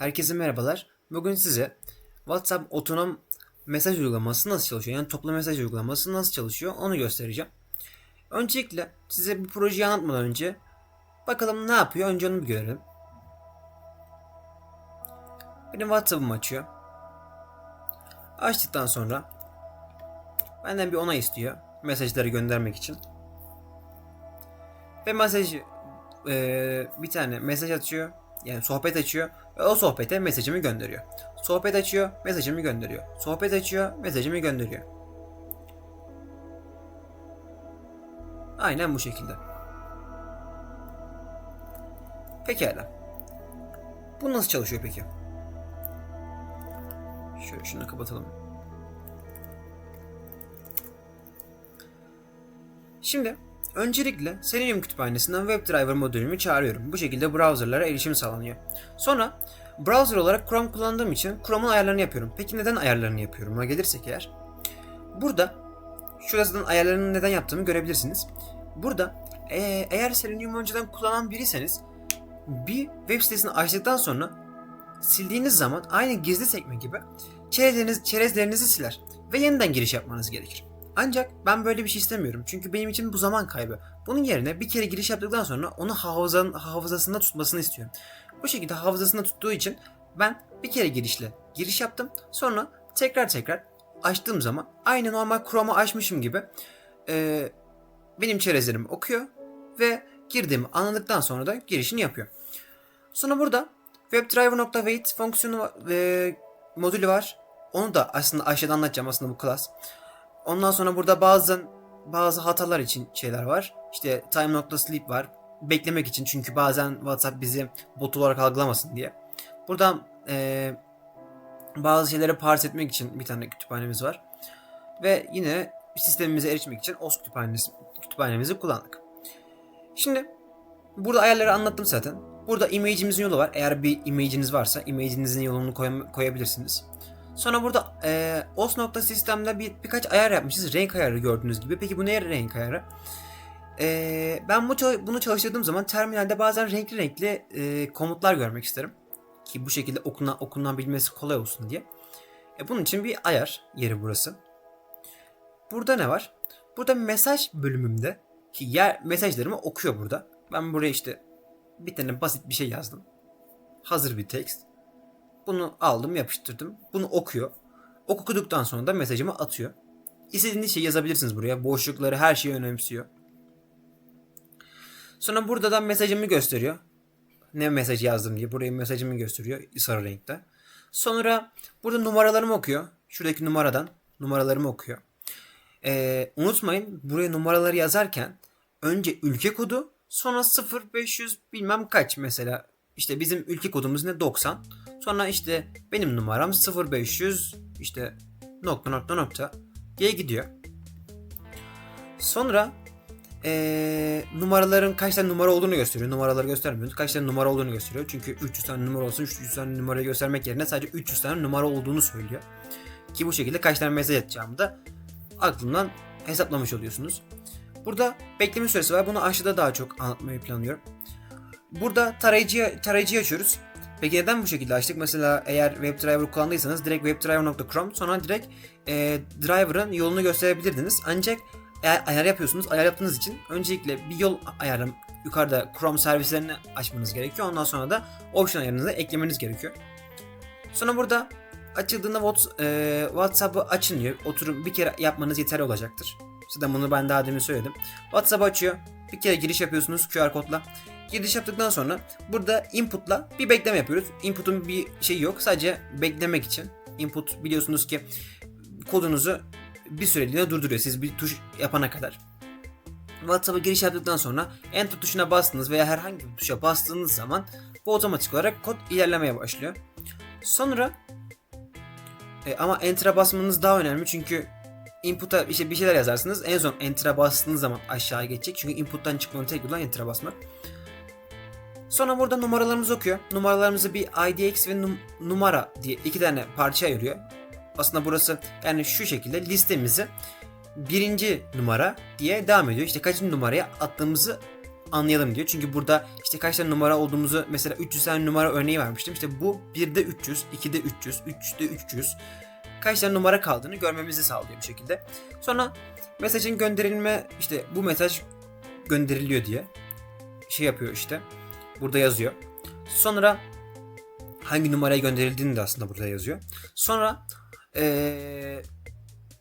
Herkese merhabalar. Bugün size WhatsApp otonom mesaj uygulaması nasıl çalışıyor? Yani toplu mesaj uygulaması nasıl çalışıyor onu göstereceğim. Öncelikle size bu projeyi anlatmadan önce bakalım ne yapıyor önce onu bir görelim. Benim WhatsApp'ım açıyor. Açtıktan sonra benden bir onay istiyor mesajları göndermek için. Ve mesaj eee, bir tane mesaj atıyor. Yani sohbet açıyor ve o sohbete mesajımı gönderiyor. Sohbet açıyor, mesajımı gönderiyor. Sohbet açıyor, mesajımı gönderiyor. Aynen bu şekilde. Pekala. Bu nasıl çalışıyor peki? Şöyle şunu kapatalım. Şimdi öncelikle Selenium kütüphanesinden WebDriver modülümü çağırıyorum. Bu şekilde browserlara erişim sağlanıyor. Sonra browser olarak Chrome kullandığım için Chrome'un ayarlarını yapıyorum. Peki neden ayarlarını yapıyorum? Buna gelirsek eğer. Burada şurasından ayarlarını neden yaptığımı görebilirsiniz. Burada eee, eğer Selenium'u önceden kullanan biriyseniz bir web sitesini açtıktan sonra sildiğiniz zaman aynı gizli sekme gibi çerezleriniz, çerezlerinizi siler ve yeniden giriş yapmanız gerekir. Ancak ben böyle bir şey istemiyorum. Çünkü benim için bu zaman kaybı. Bunun yerine bir kere giriş yaptıktan sonra onu hafızanın, hafızasında tutmasını istiyorum. Bu şekilde hafızasında tuttuğu için ben bir kere girişle giriş yaptım. Sonra tekrar tekrar açtığım zaman aynı normal Chrome'u açmışım gibi eee, benim çerezlerimi okuyor ve girdiğimi anladıktan sonra da girişini yapıyor. Sonra burada WebDriver.wait fonksiyonu ve modülü var. Onu da aslında aşağıda anlatacağım aslında bu class. Ondan sonra burada bazen bazı hatalar için şeyler var. İşte time.sleep var. Beklemek için çünkü bazen WhatsApp bizi bot olarak algılamasın diye. Burada eee, bazı şeyleri parse etmek için bir tane kütüphanemiz var. Ve yine sistemimize erişmek için OS kütüphanesi, kütüphanemizi kullandık. Şimdi burada ayarları anlattım zaten. Burada image'imizin yolu var. Eğer bir image'iniz varsa image'inizin yolunu koy- koyabilirsiniz. Sonra burada e, os.sistemde bir, birkaç ayar yapmışız. Renk ayarı gördüğünüz gibi. Peki bu ne renk ayarı? E, ben bu bunu çalıştırdığım zaman terminalde bazen renkli renkli e, komutlar görmek isterim. Ki bu şekilde okuna, okunabilmesi kolay olsun diye. E, bunun için bir ayar yeri burası. Burada ne var? Burada mesaj bölümümde ki yer mesajlarımı okuyor burada. Ben buraya işte bir tane basit bir şey yazdım. Hazır bir tekst. Bunu aldım yapıştırdım. Bunu okuyor. Okuduktan sonra da mesajımı atıyor. İstediğiniz şey yazabilirsiniz buraya. Boşlukları her şeyi önemsiyor. Sonra burada da mesajımı gösteriyor. Ne mesaj yazdım diye. Buraya mesajımı gösteriyor sarı renkte. Sonra burada numaralarımı okuyor. Şuradaki numaradan numaralarımı okuyor. Ee, unutmayın buraya numaraları yazarken önce ülke kodu sonra 0500 bilmem kaç mesela. İşte bizim ülke kodumuz ne 90. Sonra işte benim numaram 0500 işte nokta nokta nokta diye gidiyor. Sonra ee, numaraların kaç tane numara olduğunu gösteriyor. Numaraları göstermiyoruz. Kaç tane numara olduğunu gösteriyor. Çünkü 300 tane numara olsun 300 tane numarayı göstermek yerine sadece 300 tane numara olduğunu söylüyor. Ki bu şekilde kaç tane mesaj atacağımı da aklımdan hesaplamış oluyorsunuz. Burada bekleme süresi var. Bunu aşağıda daha çok anlatmayı planlıyorum. Burada tarayıcıyı, tarayıcıyı açıyoruz. Peki neden bu şekilde açtık? Mesela eğer WebDriver kullandıysanız direkt webdriver.com sonra direkt e, driver'ın yolunu gösterebilirdiniz. Ancak eğer ayar yapıyorsunuz, ayar yaptığınız için öncelikle bir yol ayarı yukarıda Chrome servislerini açmanız gerekiyor. Ondan sonra da option ayarınızı eklemeniz gerekiyor. Sonra burada açıldığında e, WhatsApp'ı açın diyor. Oturup bir kere yapmanız yeterli olacaktır. Zaten bunu ben daha demin söyledim. WhatsApp açıyor. Bir kere giriş yapıyorsunuz QR kodla. Giriş yaptıktan sonra burada input'la bir bekleme yapıyoruz. Input'un bir şeyi yok. Sadece beklemek için. Input biliyorsunuz ki kodunuzu bir süreliğine durduruyor. Siz bir tuş yapana kadar. WhatsApp'a giriş yaptıktan sonra Enter tuşuna bastınız veya herhangi bir tuşa bastığınız zaman bu otomatik olarak kod ilerlemeye başlıyor. Sonra e, ama Enter'a basmanız daha önemli çünkü input'a işte bir şeyler yazarsınız. En son Enter'a bastığınız zaman aşağı geçecek. Çünkü input'tan çıkmanın tek yolu Enter'a basmak. Sonra burada numaralarımızı okuyor. Numaralarımızı bir IDX ve num- numara diye iki tane parça ayırıyor. Aslında burası yani şu şekilde listemizi birinci numara diye devam ediyor. İşte kaçıncı numaraya attığımızı anlayalım diyor. Çünkü burada işte kaç tane numara olduğumuzu mesela 300 tane numara örneği vermiştim. İşte bu 1'de 300, 2'de 300, 3'de 300 kaç tane numara kaldığını görmemizi sağlıyor bu şekilde. Sonra mesajın gönderilme işte bu mesaj gönderiliyor diye şey yapıyor işte. Burada yazıyor. Sonra hangi numaraya gönderildiğini de aslında burada yazıyor. Sonra eee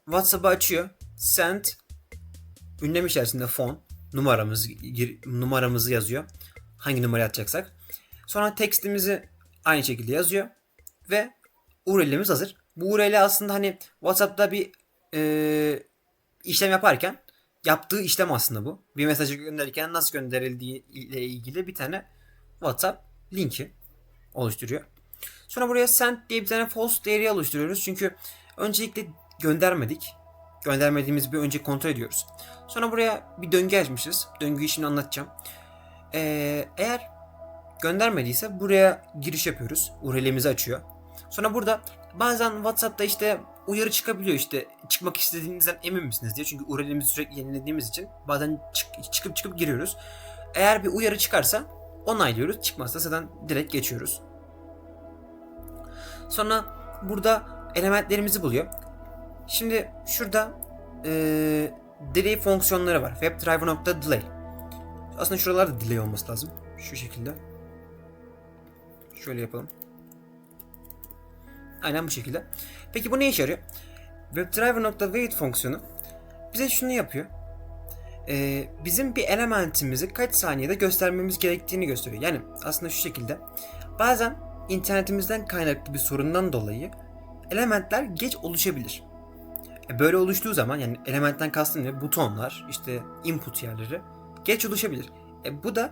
WhatsApp'ı açıyor. Send ünlem içerisinde fon numaramız gir- numaramızı yazıyor. Hangi numaraya atacaksak. Sonra tekstimizi aynı şekilde yazıyor ve URL'imiz hazır. Bu URL aslında hani WhatsApp'ta bir eee, işlem yaparken yaptığı işlem aslında bu. Bir mesajı gönderirken nasıl gönderildiği ile ilgili bir tane WhatsApp linki oluşturuyor. Sonra buraya send diye bir tane false değeri oluşturuyoruz. Çünkü öncelikle göndermedik. Göndermediğimiz bir önce kontrol ediyoruz. Sonra buraya bir döngü açmışız. Döngüyü şimdi anlatacağım. Ee, eğer göndermediyse buraya giriş yapıyoruz. URL'imizi açıyor. Sonra burada bazen WhatsApp'ta işte uyarı çıkabiliyor işte çıkmak istediğinizden emin misiniz diye. Çünkü URL'imizi sürekli yenilediğimiz için bazen çık- çıkıp çıkıp giriyoruz. Eğer bir uyarı çıkarsa onaylıyoruz. Çıkmazsa zaten direkt geçiyoruz. Sonra burada elementlerimizi buluyor. Şimdi şurada eee delay fonksiyonları var. WebDriver.delay. Aslında şuralarda delay olması lazım. Şu şekilde. Şöyle yapalım. Aynen bu şekilde. Peki bu ne işe yarıyor? WebDriver.wait fonksiyonu bize şunu yapıyor. Ee, bizim bir elementimizi kaç saniyede göstermemiz gerektiğini gösteriyor. Yani aslında şu şekilde. Bazen internetimizden kaynaklı bir sorundan dolayı elementler geç oluşabilir. E, Böyle oluştuğu zaman yani elementten kastım ne? Butonlar, işte input yerleri geç oluşabilir. E, bu da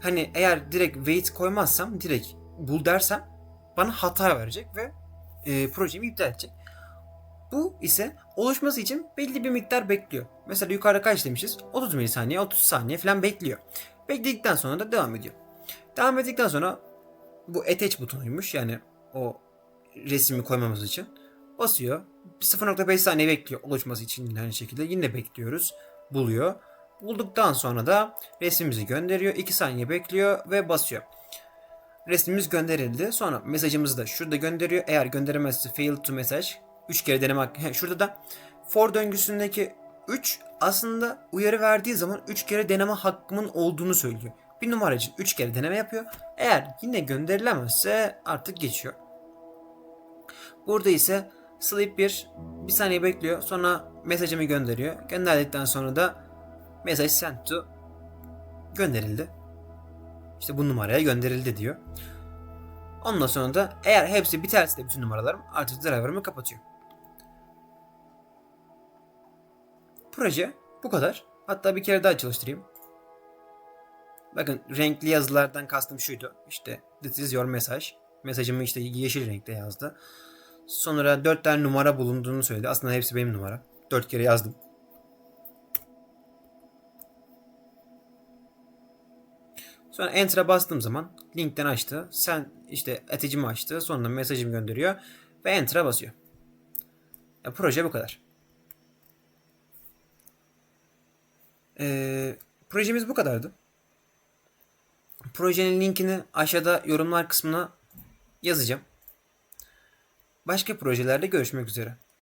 hani eğer direkt wait koymazsam, direkt bul dersem bana hata verecek ve e, projemi iptal edecek. Bu ise oluşması için belli bir miktar bekliyor. Mesela yukarıda kaç demişiz? 30 milisaniye, 30 saniye falan bekliyor. Bekledikten sonra da devam ediyor. Devam ettikten sonra bu attach butonuymuş yani o resmi koymamız için. Basıyor. 0.5 saniye bekliyor oluşması için yine aynı şekilde. Yine bekliyoruz. Buluyor. Bulduktan sonra da resmimizi gönderiyor. 2 saniye bekliyor ve basıyor. Resmimiz gönderildi. Sonra mesajımızı da şurada gönderiyor. Eğer gönderemezse fail to message. 3 kere deneme hakkı. He, Şurada da for döngüsündeki 3 aslında uyarı verdiği zaman 3 kere deneme hakkımın olduğunu söylüyor. Bir numara için 3 kere deneme yapıyor. Eğer yine gönderilemezse artık geçiyor. Burada ise sleep 1 bir saniye bekliyor. Sonra mesajımı gönderiyor. Gönderdikten sonra da mesaj sent to gönderildi. İşte bu numaraya gönderildi diyor. Ondan sonra da eğer hepsi biterse de bütün numaralarım artık driver'ımı kapatıyor. Proje bu kadar. Hatta bir kere daha çalıştırayım. Bakın renkli yazılardan kastım şuydu. İşte this is your message. Mesajımı işte yeşil renkte yazdı. Sonra 4 tane numara bulunduğunu söyledi. Aslında hepsi benim numara. 4 kere yazdım. Sonra Enter'a bastığım zaman linkten açtı. Sen işte ateşimi açtı. Sonra mesajımı gönderiyor. Ve Enter'a basıyor. Ya, proje bu kadar. Ee, projemiz bu kadardı. Projenin linkini aşağıda yorumlar kısmına yazacağım. Başka projelerde görüşmek üzere.